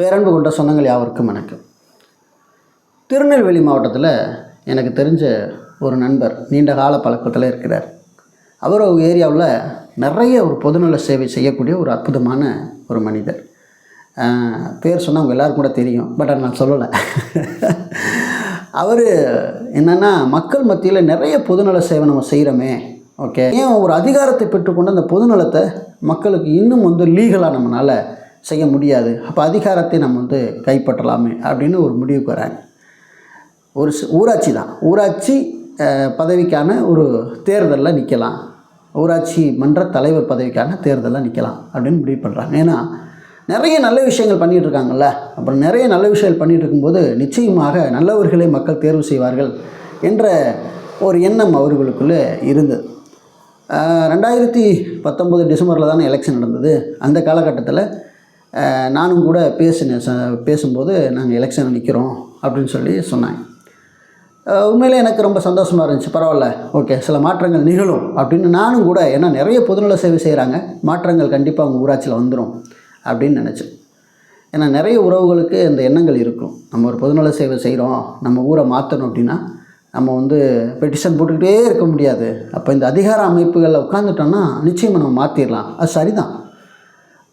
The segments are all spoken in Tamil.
பேரன்பு கொண்ட சொந்தங்கள் யாவருக்கும் வணக்கம். திருநெல்வேலி மாவட்டத்தில் எனக்கு தெரிஞ்ச ஒரு நண்பர் நீண்ட கால பழக்கத்தில் இருக்கிறார். அவர் ஏரியாவில் நிறைய ஒரு பொதுநல சேவை செய்யக்கூடிய ஒரு அற்புதமான ஒரு மனிதர். பேர் சொன்னால் அவங்க எல்லாருக்கும் கூட தெரியும் பட் அதை நான் சொல்லலை. அவர் என்னென்னா மக்கள் மத்தியில் நிறைய பொதுநல சேவை நம்ம செய்கிறோமே ஓகே? ஏன் ஒரு அதிகாரத்தை பெற்றுக்கொண்டு அந்த பொதுநலத்தை மக்களுக்கு இன்னும் வந்து லீகலாக நம்மளால் செய்ய முடியாது. அப்போ அதிகாரத்தை நம்ம வந்து கைப்பற்றலாமே அப்படின்னு ஒரு முடிவுக்கு வராங்க. ஒரு ஊராட்சி தான். ஊராட்சி பதவிக்கான ஒரு தேர்தலில் நிற்கலாம் ஊராட்சி மன்ற தலைவர் பதவிக்கான தேர்தலில் நிற்கலாம் அப்படின்னு முடிவு பண்ணுறாங்க ஏன்னா நிறைய நல்ல விஷயங்கள் பண்ணிகிட்டு இருக்காங்கல்ல. அப்புறம் நிறைய நல்ல விஷயங்கள் பண்ணிகிட்டு இருக்கும்போது நிச்சயமாக நல்லவர்களை மக்கள் தேர்வு செய்வார்கள் என்ற ஒரு எண்ணம் அவர்களுக்குள்ளே இருந்தது. ரெண்டாயிரத்தி பத்தொம்போது டிசம்பரில் தானே எலெக்ஷன் நடந்தது. அந்த காலகட்டத்தில் நானும் கூட பேசினேன் ச பேசும்போது நாங்கள் எலெக்ஷன் நிற்கிறோம் அப்படின்னு சொல்லி சொன்னாங்க. உண்மையிலே எனக்கு ரொம்ப சந்தோஷமாக இருந்துச்சு. பரவாயில்ல. ஓகே சில மாற்றங்கள் நிகழும் அப்படின்னு நானும் கூட ஏன்னா நிறைய பொதுநல சேவை செய்கிறாங்க மாற்றங்கள் கண்டிப்பாக அவங்க ஊராட்சியில் வந்துடும் அப்படின்னு நினச்சேன். ஏன்னா நிறைய உறவுகளுக்கு இந்த எண்ணங்கள் இருக்கும். நம்ம ஒரு பொதுநல சேவை செய்கிறோம் நம்ம ஊரை மாற்றணும் அப்படின்னா நம்ம வந்து பெட்டிஷன் போட்டுக்கிட்டே இருக்க முடியாது. அப்போ இந்த அதிகார அமைப்புகளில் உட்காந்துட்டோம்னா நிச்சயமாக நம்ம மாற்றிடலாம் அது சரிதான்.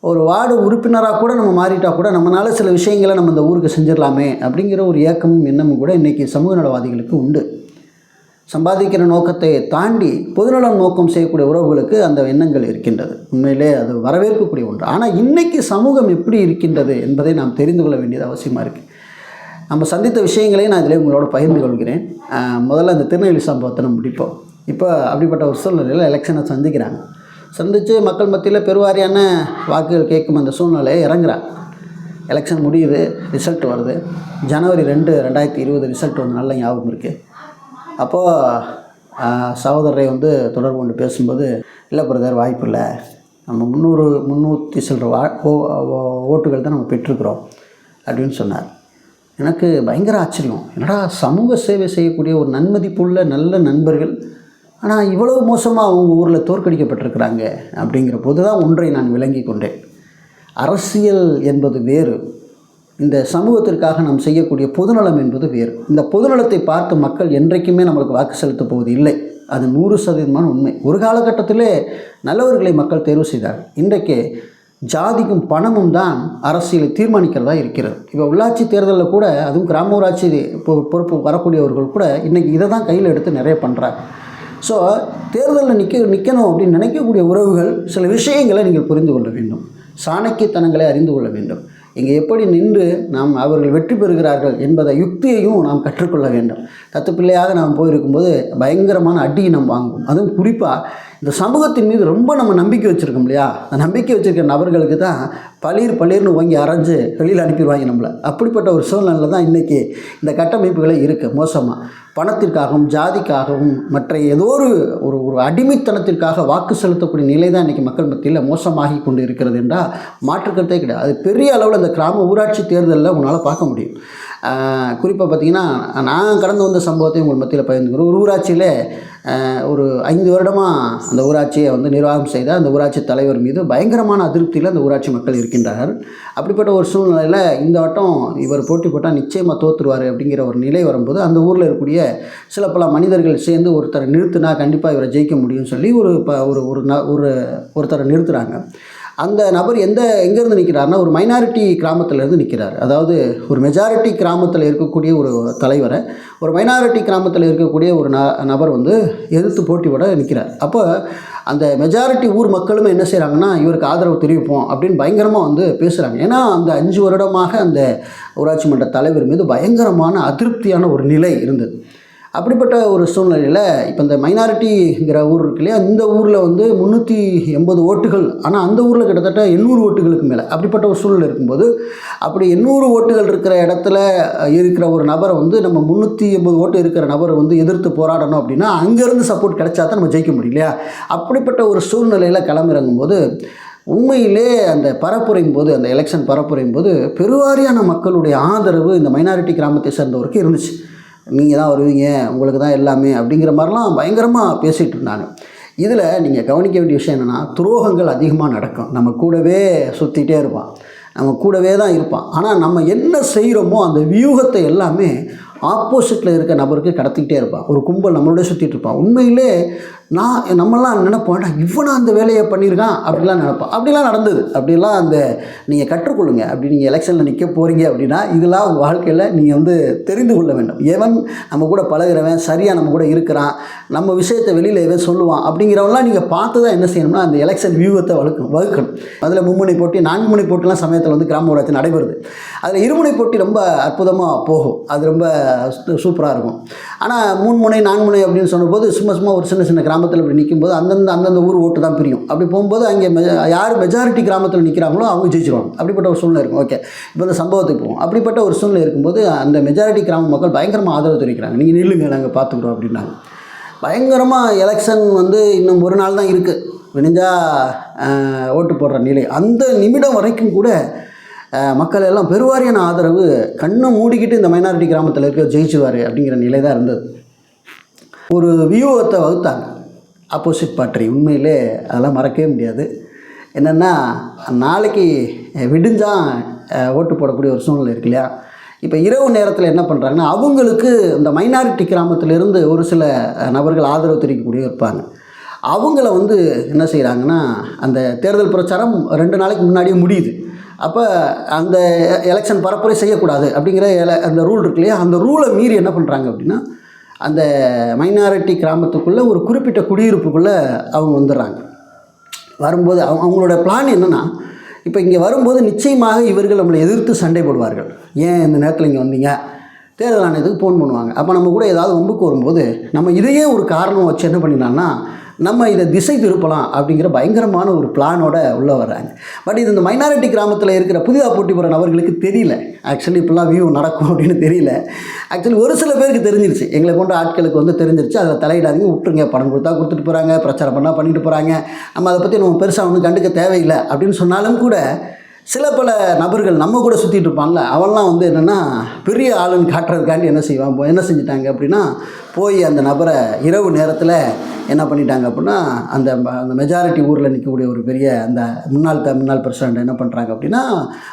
ஒரு வார்டு உறுப்பினராக கூட நம்ம மாறிட்டால் கூட நம்மளால் சில விஷயங்களை நம்ம இந்த ஊருக்கு செஞ்சிடலாமே அப்படிங்கிற ஒரு ஏக்கமும் எண்ணமும் கூட இன்றைக்கி சமூக நலவாதிகளுக்கு உண்டு. சம்பாதிக்கிற நோக்கத்தை தாண்டி பொதுநல நோக்கம் செய்யக்கூடிய உறவுகளுக்கு அந்த எண்ணங்கள் இருக்கின்றது. உண்மையிலே அது வரவேற்கக்கூடிய ஒன்று. ஆனால் இன்றைக்கி சமூகம் எப்படி இருக்கின்றது என்பதை நாம் தெரிந்து கொள்ள வேண்டியது அவசியமாக இருக்குது நம்ம சந்தித்த விஷயங்களையும் நான் இதில் உங்களோட பகிர்ந்து கொள்கிறேன். முதல்ல அந்த திருநெல்வேலி சம்பவத்தை நம்ம முடிப்போம். இப்போ அப்படிப்பட்ட ஒரு சூழ்நிலையில் எலெக்ஷனை சந்திக்கிறாங்க. சந்தித்து மக்கள் மத்தியில் பெருவாரியான வாக்குகள் கேட்கும் அந்த சூழ்நிலையை இறங்குறா. எலெக்ஷன் முடியுது ரிசல்ட் வருது. ஜனவரி ரெண்டு ரெண்டாயிரத்தி இருபது ரிசல்ட் வந்து நல்ல ஞாபகம் இருக்குது அப்போது சகோதரரை வந்து தொடர்பு கொண்டு பேசும்போது இல்லை பிரதர் வாய்ப்பு இல்லை. நம்ம முந்நூறு முந்நூற்றி சில்லற வா ஓட்டுகள் தான் நம்ம பெற்றுக்கிறோம் அப்படின்னு சொன்னார். எனக்கு பயங்கர ஆச்சரியம். என்னடா சமூக சேவை செய்யக்கூடிய ஒரு நன்மதிப்புள்ள நல்ல நண்பர்கள் ஆனால் இவ்வளவு மோசமாக அவங்க ஊரில் தோற்கடிக்கப்பட்டிருக்கிறாங்க அப்படிங்கிற போது தான் ஒன்றை நான் விளங்கி கொண்டேன். அரசியல் என்பது வேறு. இந்த சமூகத்திற்காக நாம் செய்யக்கூடிய பொதுநலம் என்பது வேறு. இந்த பொதுநலத்தை பார்த்து மக்கள் என்றைக்குமே நம்மளுக்கு வாக்கு செலுத்தப் போவது இல்லை. அது நூறு சதவீதமான உண்மை. ஒரு காலகட்டத்திலே நல்லவர்களை மக்கள் தேர்வு செய்தார்கள். இன்றைக்கு ஜாதிக்கும் பணமும் தான் அரசியலை தீர்மானிக்கிறதா இருக்கிறது. இப்போ உள்ளாட்சி தேர்தலில் கூட அதுவும் கிராம ஊராட்சி பொ- பொறுப்பு வரக்கூடியவர்கள் கூட இன்றைக்கி இதை தான் கையில் எடுத்து நிறைய பண்ணுறாங்க ஸோ தேர்தலில் நிற்க நிற்கணும் அப்படின்னு நினைக்கக்கூடிய உறவுகள் சில விஷயங்களை நீங்கள் புரிந்து கொள்ள வேண்டும். சாணக்கியத்தனங்களை அறிந்து கொள்ள வேண்டும். இங்கே எப்படி நின்று நாம் அவர்கள் வெற்றி பெறுகிறார்கள் என்பதை யுக்தியையும் நாம் கற்றுக்கொள்ள வேண்டும். தத்துப்பிள்ளையாக நாம் போயிருக்கும்போது பயங்கரமான அடியை நாம் வாங்குவோம் அதுவும் குறிப்பாக இந்த சமூகத்தின் மீது ரொம்ப நம்ம நம்பிக்கை வச்சுருக்கோம் இல்லையா? அந்த நம்பிக்கை வச்சுருக்க நபர்களுக்கு தான் பளிர் பளிர்னு வாங்கி அரைஞ்சு வெளியில் அனுப்பிடுவாங்க நம்மளை. அப்படிப்பட்ட ஒரு சூழ்நிலை தான் இன்றைக்கி இந்த கட்டமைப்புகளே இருக்குது மோசமாக பணத்திற்காகவும் ஜாதிக்காகவும் மற்ற ஏதோ ஒரு ஒரு ஒரு அடிமைத்தனத்திற்காக வாக்கு செலுத்தக்கூடிய நிலை தான் இன்றைக்கி மக்கள் மத்தியில் மோசமாகி கொண்டு இருக்கிறது என்றால் மாற்றுக்கிறதே கிடையாது. அது பெரிய அளவில் இந்த கிராம ஊராட்சி தேர்தலில் உங்களால் பார்க்க முடியும். குறிப்பாக பார்த்தீங்கன்னா நான் கடந்து வந்த சம்பவத்தை உங்கள் மத்தியில் பகிர்ந்துக்கிறோம் ஒரு ஊராட்சியில் ஒரு ஐந்து வருடமாக அந்த ஊராட்சியை வந்து நிர்வாகம் செய்த அந்த ஊராட்சி தலைவர் மீது பயங்கரமான அதிருப்தியில் அந்த ஊராட்சி மக்கள் இருக்கின்றார்கள். அப்படிப்பட்ட ஒரு சூழ்நிலையில் இந்த வட்டம் இவர் போட்டி போட்டால் நிச்சயமாக தோற்றுருவார் அப்படிங்கிற ஒரு நிலை வரும்போது அந்த ஊரில் இருக்கக்கூடிய சில பல மனிதர்கள் சேர்ந்து ஒருத்தரை நிறுத்தினா கண்டிப்பாக இவரை ஜெயிக்க முடியும்னு சொல்லி ஒரு ப ஒரு ஒரு ந ஒரு ஒருத்தரை நிறுத்துகிறாங்க அந்த நபர் எந்த எங்கேருந்து நிற்கிறாருன்னா ஒரு மைனாரிட்டி கிராமத்திலேருந்து நிற்கிறார். அதாவது ஒரு மெஜாரிட்டி கிராமத்தில் இருக்கக்கூடிய ஒரு தலைவரை ஒரு மைனாரிட்டி கிராமத்தில் இருக்கக்கூடிய ஒரு ந நபர் வந்து எதிர்த்து போட்டியோட நிற்கிறார். அப்போ அந்த மெஜாரிட்டி ஊர் மக்களுமே என்ன செய்கிறாங்கன்னா இவருக்கு ஆதரவு தெரிவிப்போம் அப்படின்னு பயங்கரமாக வந்து பேசுகிறாங்க ஏன்னா அந்த அஞ்சு வருடமாக அந்த ஊராட்சி மன்ற தலைவர் மீது பயங்கரமான அதிருப்தியான ஒரு நிலை இருந்தது. அப்படிப்பட்ட ஒரு சூழ்நிலையில் இப்போ இந்த மைனாரிட்டிங்கிற ஊர் இருக்கு இல்லையா இந்த ஊரில் வந்து முந்நூற்றி எண்பது ஓட்டுகள் ஆனால் அந்த ஊரில் கிட்டத்தட்ட எண்ணூறு ஓட்டுகளுக்கு மேலே அப்படிப்பட்ட ஒரு சூழ்நிலை இருக்கும்போது அப்படி எண்ணூறு ஓட்டுகள் இருக்கிற இடத்துல இருக்கிற ஒரு நபரை வந்து நம்ம முந்நூற்றி எண்பது ஓட்டு இருக்கிற நபரை வந்து எதிர்த்து போராடணும் அப்படின்னா அங்கேருந்து சப்போர்ட் கிடைச்சா தான் நம்ம ஜெயிக்க முடியும் இல்லையா? அப்படிப்பட்ட ஒரு சூழ்நிலையில் களமிறங்கும் போது உண்மையிலே அந்த பரப்புரையும் போது அந்த எலெக்ஷன் பரப்புரையும் போது பெருவாரியான மக்களுடைய ஆதரவு இந்த மைனாரிட்டி கிராமத்தை சேர்ந்தவருக்கு இருந்துச்சு. நீங்கள் தான் வருவீங்க உங்களுக்கு தான் எல்லாமே அப்படிங்கிற மாதிரிலாம் பயங்கரமாக பேசிகிட்டு இருந்தாங்க இதில் நீங்கள் கவனிக்க வேண்டிய விஷயம் என்னென்னா துரோகங்கள் அதிகமாக நடக்கும். நம்ம கூடவே சுற்றிட்டே இருப்பான். நம்ம கூடவே தான் இருப்பான். ஆனால் நம்ம என்ன செய்கிறோமோ அந்த வியூகத்தை எல்லாமே ஆப்போசிட்டில் இருக்க நபருக்கு கடத்திக்கிட்டே இருப்பான். ஒரு கும்பல் நம்மளோட சுற்றிட்டு இருப்பான். உண்மையிலே நான் நம்மளாம் நினைப்போம் இவனா அந்த வேலையை பண்ணியிருக்கான்? அப்படிலாம் நினைப்பான் அப்படிலாம் நடந்தது. அப்படிலாம் அந்த நீங்கள் கற்றுக்கொள்ளுங்க. அப்படி நீங்கள் எலெக்ஷனில் நிற்க போகிறீங்க அப்படின்னா இதெல்லாம் உங்கள் வாழ்க்கையில் நீங்கள் வந்து தெரிந்து கொள்ள வேண்டும். எவன் நம்ம கூட பழகுறவன் சரியாக நம்ம கூட இருக்கிறான் நம்ம விஷயத்தை வெளியில் எவன் சொல்லுவான் அப்படிங்கிறவங்களாம் நீங்கள் பார்த்து தான் என்ன செய்யணும்னா அந்த எலெக்ஷன் வியூகத்தை வகுக்கணும் வகுக்கணும். அதில் மும்முனை போட்டி நான்கு முனை போட்டிலாம் சமயத்தில் வந்து கிராம ஊராட்சி நடைபெறுது. அதில் இருமுனை போட்டி ரொம்ப அற்புதமாக போகும். அது ரொம்ப சூப்பராக இருக்கும். ஆனால் மூணு முனை நான்கு முனை அப்படின்னு சொன்னபோது சும்மா சும்மா ஒரு சின்ன சின்ன கிராமத்தில் இப்படி நிற்கும்போது அந்தந்த அந்தந்த ஊர் ஓட்டு தான் பிரியும். அப்படி போகும்போது அங்கே மெ யார் மெஜாரிட்டி கிராமத்தில் நிற்கிறாங்களோ அவங்க ஜெயிச்சிருவாங்க. அப்படிப்பட்ட ஒரு சூழ்நிலை இருக்கும். ஓகே இப்போ இந்த சம்பவத்துக்கு போவோம். அப்படிப்பட்ட ஒரு சூழ்நிலை இருக்கும்போது அந்த மெஜாரிட்டி கிராம மக்கள் பயங்கரமாக ஆதரவு தெரிவிக்கிறாங்க. நீங்கள் நில்லுங்க நாங்கள் பார்த்துக்குறோம் அப்படின்னாங்க. பயங்கரமாக எலெக்ஷன் வந்து இன்னும் ஒரு நாள் தான் இருக்குது விடிஞ்சா ஓட்டு போடுற நிலை. அந்த நிமிடம் வரைக்கும் கூட மக்கள் எல்லாம் பெருவாரியான ஆதரவு கண்ணை மூடிக்கிட்டு இந்த மைனாரிட்டி கிராமத்தில் இருக்க ஜெயிச்சுவார் அப்படிங்கிற நிலை தான் இருந்தது. ஒரு வியூகத்தை வகுத்தாங்க. ஆப்போசிட் பார்ட்டி உண்மையிலே அதெல்லாம் மறக்கவே முடியாது. என்னென்னா நாளைக்கு விடிஞ்சால் ஓட்டு போடக்கூடிய ஒரு சூழ்நிலை இருக்கு இல்லையா? இப்போ இரவு நேரத்தில் என்ன பண்ணுறாங்கன்னா அவங்களுக்கு இந்த மைனாரிட்டி கிராமத்திலிருந்து ஒரு சில நபர்கள் ஆதரவு தெரிவிக்கக்கூடிய இருப்பாங்க. அவங்கள வந்து என்ன செய்கிறாங்கன்னா அந்த தேர்தல் பிரச்சாரம் ரெண்டு நாளைக்கு முன்னாடியே முடியுது. அப்போ அந்த எலெக்ஷன் பரப்புரை செய்யக்கூடாது அப்படிங்கிற எல- அந்த ரூல் இருக்கு இல்லையா? அந்த ரூலை மீறி என்ன பண்ணுறாங்க அப்படின்னா அந்த மைனாரிட்டி கிராமத்துக்குள்ளே ஒரு குறிப்பிட்ட குடியிருப்புக்குள்ளே அவங்க வந்துடுறாங்க. வரும்போது அவங்க அவங்களோட பிளான் என்னென்னா இப்போ இங்கே வரும்போது நிச்சயமாக இவர்கள் நம்மளை எதிர்த்து சண்டை போடுவார்கள். ஏன் இந்த நேரத்தில் இங்கே வந்தீங்க? தேர்தல் ஆணையத்துக்கு ஃபோன் பண்ணுவாங்க. அப்போ நம்ம கூட ஏதாவது வம்புக்கு வரும்போது நம்ம இதையே ஒரு காரணம் வச்சு என்ன பண்ணிடலாம்னா நம்ம இதை திசை திருப்பலாம் அப்படிங்கிற பயங்கரமான ஒரு பிளானோட உள்ளே வர்றாங்க. பட் இது இந்த மைனாரிட்டி கிராமத்தில் இருக்கிற புதிதாக போட்டி போகிற நபர்களுக்கு தெரியல. ஆக்சுவலி இப்படிலாம் வியூ நடக்கும் அப்படின்னு தெரியல. ஆக்சுவலி ஒரு சில பேருக்கு தெரிஞ்சிருச்சு. எங்களை போன்ற ஆட்களுக்கு வந்து தெரிஞ்சிருச்சு. அதில் தலையிடாதீங்க விட்டுருங்க. பணம் கொடுத்தா கொடுத்துட்டு போகிறாங்க பிரச்சாரம் பண்ணால் பண்ணிட்டு போகிறாங்க நம்ம அதை பற்றி நம்ம பெருசாக ஒன்றும் கண்டுக்க தேவையில்லை அப்படின்னு சொன்னாலும் கூட சில பல நபர்கள் நம்ம கூட சுற்றிட்டு இருப்பாங்கள்ல அவெல்லாம் வந்து என்னென்னா பெரிய ஆளுன்னு காட்டுறதுக்காண்டி என்ன செய்வான் என்ன செஞ்சிட்டாங்க அப்படின்னா போய் அந்த நபரை இரவு நேரத்தில் என்ன பண்ணிட்டாங்க அப்படின்னா அந்த ம- அந்த மெஜாரிட்டி ஊரில் நிற்கக்கூடிய ஒரு பெரிய அந்த முன்னாள் த முன்னாள் பிரசிடண்ட் என்ன பண்ணுறாங்க அப்படின்னா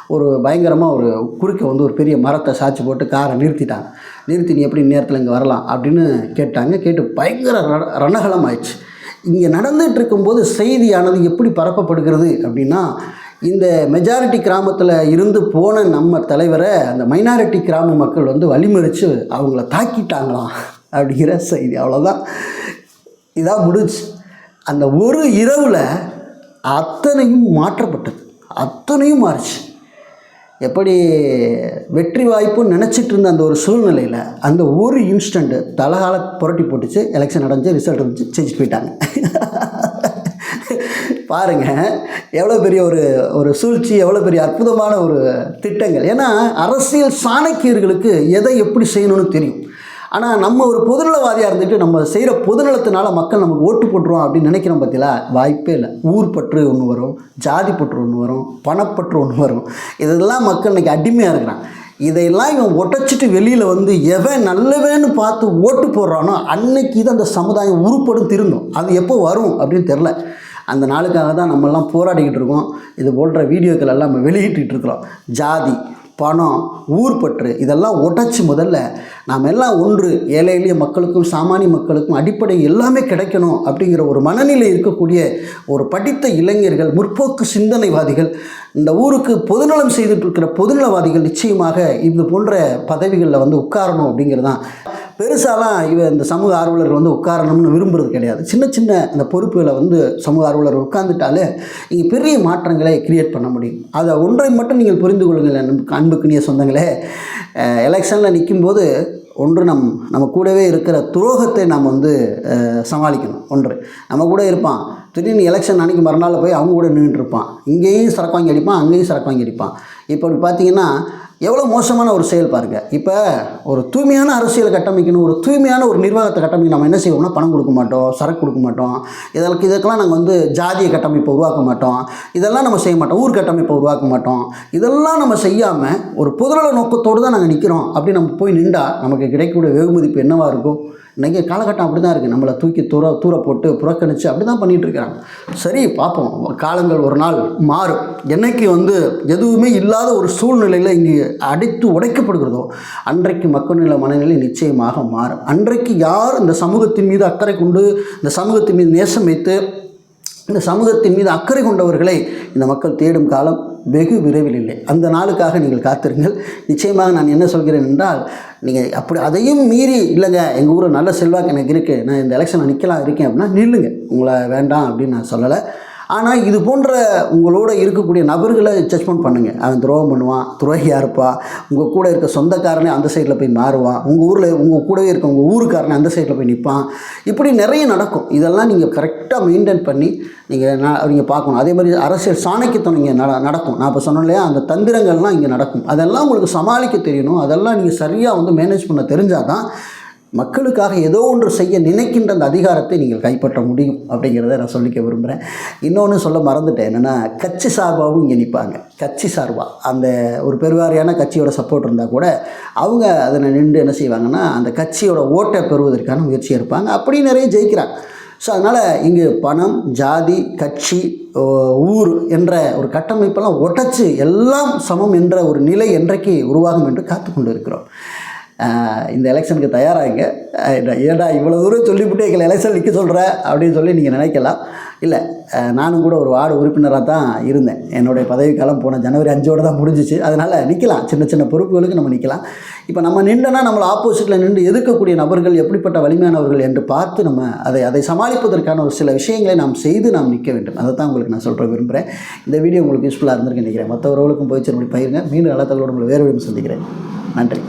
ஒரு பயங்கரமாக ஒரு குறுக்க வந்து ஒரு பெரிய மரத்தை சாட்சி போட்டு காரை நிறுத்திட்டாங்க. நிறுத்தி நீ எப்படி நேரத்தில் இங்கே வரலாம் அப்படின்னு கேட்டாங்க. கேட்டு பயங்கர ரணகலம் ஆயிடுச்சு இங்கே நடந்துகிட்டு இருக்கும்போது செய்தியானது எப்படி பரப்பப்படுகிறது அப்படின்னா இந்த மெஜாரிட்டி கிராமத்தில் இருந்து போன நம்ம தலைவரை அந்த மைனாரிட்டி கிராம மக்கள் வந்து வழிமறித்து அவங்கள தாக்கிட்டாங்களாம் அப்படிங்கிற செய்தி. அவ்வளோதான் இதான் முடிச்சு அந்த ஒரு இரவில் அத்தனையும் மாற்றப்பட்டது. அத்தனையும் மாறுச்சு. எப்படி வெற்றி வாய்ப்புன்னு நினச்சிட்டு இருந்த அந்த ஒரு சூழ்நிலையில் அந்த ஒரு இன்ஸ்டண்ட்டு தலகால புரட்டி போட்டுச்சு. எலெக்ஷன் நடந்துச்சு ரிசல்ட் இருந்துச்சு செஞ்சு போயிட்டாங்க. பாருங்கள் எவ்வளோ பெரிய ஒரு ஒரு சூழ்ச்சி எவ்வளோ பெரிய அற்புதமான ஒரு திட்டங்கள். ஏன்னா அரசியல் சாணக்கியர்களுக்கு எதை எப்படி செய்யணும்னு தெரியும். ஆனால் நம்ம ஒரு பொதுநலவாதியாக இருந்துட்டு நம்ம செய்கிற பொதுநலத்தினால மக்கள் நமக்கு ஓட்டு போட்டுருவோம் அப்படின்னு நினைக்கிறோம் பார்த்தீங்களா வாய்ப்பே இல்லை. ஊர் பற்று ஒன்று வரும் ஜாதி பற்று ஒன்று வரும் பணப்பற்று ஒன்று வரும். இதெல்லாம் மக்கள் இன்றைக்கி அடிமையாக இருக்கிறான் இதையெல்லாம் இவன் ஒட்டச்சிட்டு வெளியில் வந்து எவன் நல்லவன்னு பார்த்து ஓட்டு போடுறானோ அன்னைக்கு தான் அந்த சமுதாயம் உருப்படும் திருந்தும். அது எப்போ வரும் அப்படின்னு தெரில அந்த நாளுக்காக தான் நம்மெல்லாம் போராடிக்கிட்டு இருக்கோம். இது போன்ற வீடியோக்கள் எல்லாம் நம்ம வெளியிட்டு இருக்கிறோம். ஜாதி பணம் ஊர்பற்று இதெல்லாம் உடைச்சி முதல்ல நாம் எல்லாம் ஒன்று ஏழை எளிய மக்களுக்கும் சாமானிய மக்களுக்கும் அடிப்படை எல்லாமே கிடைக்கணும் அப்படிங்கிற ஒரு மனநிலை இருக்கக்கூடிய ஒரு படித்த இளைஞர்கள் முற்போக்கு சிந்தனைவாதிகள் இந்த ஊருக்கு பொதுநலம் செய்துட்டு இருக்கிற பொதுநலவாதிகள் நிச்சயமாக இது போன்ற பதவிகளில் வந்து உட்காரணும் அப்படிங்கிறது தான் பெருசாலாம் இவ இந்த சமூக ஆர்வலர்கள் வந்து உட்காரணும்னு விரும்புறது கிடையாது. சின்ன சின்ன இந்த பொறுப்புகளை வந்து சமூக ஆர்வலர் உட்கார்ந்துட்டாலே நீங்கள் பெரிய மாற்றங்களை கிரியேட் பண்ண முடியும். அதை ஒன்றை மட்டும் நீங்கள் புரிந்து கொள்ளுங்கள் அன்பு- அன்புக்குரிய சொந்தங்களே. எலெக்ஷனில் நிற்கும்போது ஒன்று நம் நம்ம கூடவே இருக்கிற துரோகத்தை நாம் வந்து சமாளிக்கணும். ஒன்று நம்ம கூட இருப்பான். திடீர்னு எலெக்ஷன் அன்னைக்கு மறுநாள் போய் அவங்க கூட நின்றுட்டு இருப்பான். இங்கேயும் சரக்கு வாங்கி அடிப்பான் அங்கேயும் சரக்கு வாங்கி அடிப்பான். இப்போ அப்படி பார்த்தீங்கன்னா எவ்வளோ மோசமான ஒரு செயல் பாருங்கள் இப்போ ஒரு தூய்மையான அரசியல் கட்டமைக்கணும் ஒரு தூய்மையான ஒரு நிர்வாகத்தை கட்டமைக்க நம்ம என்ன செய்வோம்னா பணம் கொடுக்க மாட்டோம் சரக்கு கொடுக்க மாட்டோம். இதற்கு இதற்கெல்லாம் நாங்கள் வந்து ஜாதிய கட்டமைப்பை உருவாக்க மாட்டோம். இதெல்லாம் நம்ம செய்ய மாட்டோம் ஊர் கட்டமைப்பை உருவாக்க மாட்டோம். இதெல்லாம் நம்ம செய்யாமல் ஒரு பொதுநல நோக்கத்தோடு தான் நாங்கள் நிற்கிறோம் அப்படி நம்ம போய் நின்றா நமக்கு கிடைக்கக்கூடிய வெகுமதிப்பு என்னவாக இருக்கும்? இன்றைக்கி காலகட்டம் அப்படி தான் இருக்குது நம்மளை தூக்கி தூர தூர போட்டு புறக்கணித்து அப்படி தான் பண்ணிகிட்ருக்கிறாங்க சரி பார்ப்போம். காலங்கள் ஒரு நாள் மாறும். என்னைக்கு வந்து எதுவுமே இல்லாத ஒரு சூழ்நிலையில் இங்கே அடித்து உடைக்கப்படுகிறதோ அன்றைக்கு மக்கள் மனநிலை நிச்சயமாக மாறும். அன்றைக்கு யார் இந்த சமூகத்தின் மீது அக்கறை கொண்டு இந்த சமூகத்தின் மீது நேசம் வைத்து இந்த சமூகத்தின் மீது அக்கறை கொண்டவர்களை இந்த மக்கள் தேடும் காலம் வெகு விரைவில் இல்லை. அந்த நாளுக்காக நீங்கள் காத்திருங்கள். நிச்சயமாக நான் என்ன சொல்கிறேன் என்றால் நீங்கள் அப்படி அதையும் மீறி இல்லைங்க எங்கள் ஊரில் நல்ல செல்வாக்கு எனக்கு இருக்குது நான் இந்த எலெக்ஷனில் நிற்கலாம் இருக்கேன் அப்படின்னா நில்லுங்க. உங்களை வேண்டாம் அப்படின்னு நான் சொல்லலை. ஆனால் இது போன்ற உங்களோட இருக்கக்கூடிய நபர்களை ஜட்ஜ்மெண்ட் பண்ணுங்கள் அவன் துரோகம் பண்ணுவான் துரோகியாக இருப்பான் உங்கள் கூட இருக்க சொந்தக்காரனே அந்த சைடில் போய் மாறுவான் உங்கள் ஊரில் உங்கள் கூடவே இருக்க உங்கள் ஊருக்காரனே அந்த சைடில் போய் நிற்பான் இப்படி நிறைய நடக்கும். இதெல்லாம் நீங்கள் கரெக்டாக மெயின்டைன் பண்ணி நீங்கள் நான் நீங்கள் பார்க்கணும். அதே மாதிரி அரசியல் சாணக்கியத்தம் இங்கே நட நடக்கும். நான் இப்போ சொன்னேன் இல்லையா? அந்த தந்திரங்கள்லாம் இங்கே நடக்கும். அதெல்லாம் உங்களுக்கு சமாளிக்க தெரியணும். அதெல்லாம் நீங்கள் சரியாக வந்து மேனேஜ் பண்ண தெரிஞ்சால் தான் மக்களுக்காக ஏதோ ஒன்று செய்ய நினைக்கின்ற அந்த அதிகாரத்தை நீங்கள் கைப்பற்ற முடியும் அப்படிங்கிறத நான் சொல்லிக்க விரும்புகிறேன் இன்னொன்று சொல்ல மறந்துட்டேன். என்னென்னா கட்சி சார்பாகவும் இங்கே நிற்பாங்க கட்சி சார்பாக அந்த ஒரு பெருவாரியான கட்சியோட சப்போர்ட் இருந்தால் கூட அவங்க அதில் நின்று என்ன செய்வாங்கன்னா அந்த கட்சியோட ஓட்டை பெறுவதற்கான முயற்சி எடுப்பாங்க. அப்படி நிறைய ஜெயிக்கிறாங்க. ஸோ அதனால் இங்கு பணம் ஜாதி கட்சி ஊர் என்ற ஒரு கட்டமைப்பெல்லாம் உடச்சி எல்லாம் சமம் என்ற ஒரு நிலை என்றைக்கு உருவாகும் என்று காத்து கொண்டு இருக்கிறோம் இந்த எலெக்ஷனுக்கு தயாராகுங்க ஏடா இவ்வளோ தூரம் சொல்லிவிட்டு எங்களை எலெக்ஷன் நிற்க சொல்கிற அப்படின்னு சொல்லி நீங்கள் நினைக்கலாம். இல்லை நானும் கூட ஒரு வார்டு உறுப்பினராக தான் இருந்தேன். என்னுடைய பதவிக்காலம் போன ஜனவரி அஞ்சோடு தான் முடிஞ்சிச்சு. அதனால் நிற்கலாம் சின்ன சின்ன பொறுப்புகளுக்கு நம்ம நிற்கலாம் இப்போ நம்ம நின்றுனா நம்மளை ஆப்போசிட்டில் நின்று எதிர்க்கக்கூடிய நபர்கள் எப்படிப்பட்ட வலிமையானவர்கள் என்று பார்த்து நம்ம அதை அதை சமாளிப்பதற்கான ஒரு சில விஷயங்களை நாம் செய்து நாம் நிற்க வேண்டும். அதை தான் உங்களுக்கு நான் சொல்கிற விரும்புகிறேன் இந்த வீடியோ உங்களுக்கு யூஸ்ஃபுல்லாக இருந்திருக்கு நினைக்கிறேன். மற்றவர்களுக்கும் போய் சரி பயிருங்க மீண்டும் நல்ல தகவலோடு உங்களை வேறு விடம் சந்திக்கிறேன். நன்றி.